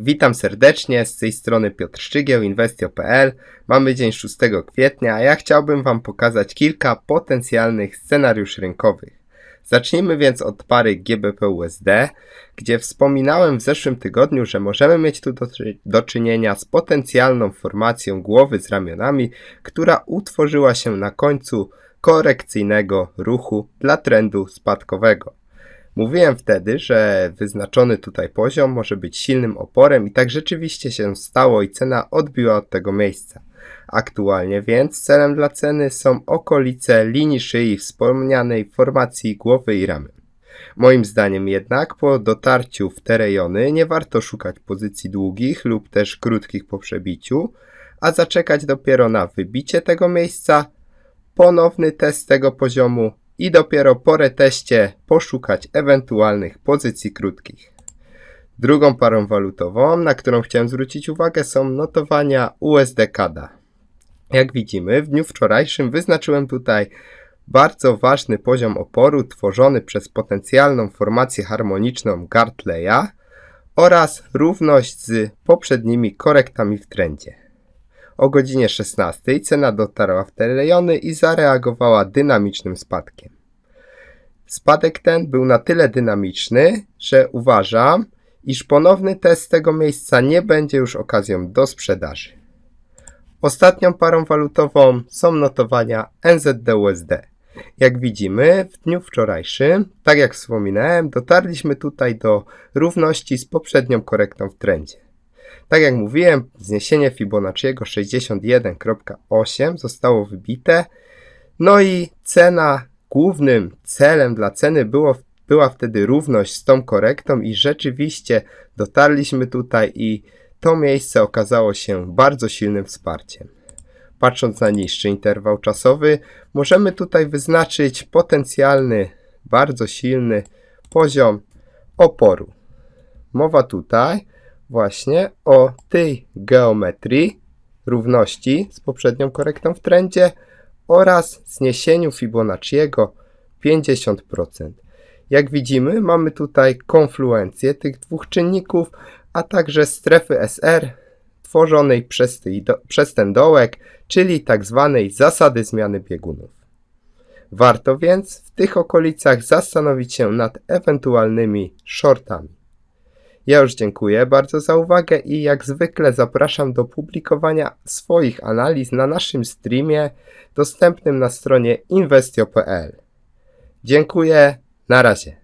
Witam serdecznie, z tej strony Piotr Szczygieł, Investio.pl. Mamy dzień 6 kwietnia, a ja chciałbym Wam pokazać kilka potencjalnych scenariuszy rynkowych. Zacznijmy więc od pary GBP-USD, gdzie wspominałem w zeszłym tygodniu, że możemy mieć tu do, do czynienia z potencjalną formacją głowy z ramionami, która utworzyła się na końcu korekcyjnego ruchu dla trendu spadkowego. Mówiłem wtedy, że wyznaczony tutaj poziom może być silnym oporem i tak rzeczywiście się stało i cena odbiła od tego miejsca. Aktualnie więc celem dla ceny są okolice linii szyi wspomnianej formacji głowy i ramion. Moim zdaniem jednak po dotarciu w te rejony nie warto szukać pozycji długich lub też krótkich po przebiciu, a zaczekać dopiero na wybicie tego miejsca, ponowny test tego poziomu i dopiero po reteście poszukać ewentualnych pozycji krótkich. Drugą parą walutową, na którą chciałem zwrócić uwagę, są notowania USD-CADA. Jak widzimy, w dniu wczorajszym wyznaczyłem tutaj bardzo ważny poziom oporu tworzony przez potencjalną formację harmoniczną Gartleya oraz równość z poprzednimi korektami w trendzie. O godzinie 16 cena dotarła w te rejony i zareagowała dynamicznym spadkiem. Spadek ten był na tyle dynamiczny, że uważam, iż ponowny test tego miejsca nie będzie już okazją do sprzedaży. Ostatnią parą walutową są notowania NZD-USD. Jak widzimy, w dniu wczorajszym, tak jak wspominałem, dotarliśmy tutaj do równości z poprzednią korektą w trendzie. Tak jak mówiłem, zniesienie Fibonacciego 61.8 zostało wybite, no i cena, głównym celem dla ceny było, była wtedy równość z tą korektą i rzeczywiście dotarliśmy tutaj i to miejsce okazało się bardzo silnym wsparciem. Patrząc na niższy interwał czasowy, możemy tutaj wyznaczyć potencjalny, bardzo silny poziom oporu. Mowa tutaj właśnie o tej geometrii równości z poprzednią korektą w trendzie oraz zniesieniu Fibonacciego 50%. Jak widzimy, mamy tutaj konfluencję tych dwóch czynników, a także strefy SR tworzonej przez, tej do, przez ten dołek, czyli tak zwanej zasady zmiany biegunów. Warto więc w tych okolicach zastanowić się nad ewentualnymi shortami. Ja już dziękuję bardzo za uwagę i jak zwykle zapraszam do publikowania swoich analiz na naszym streamie dostępnym na stronie investio.pl. Dziękuję, na razie.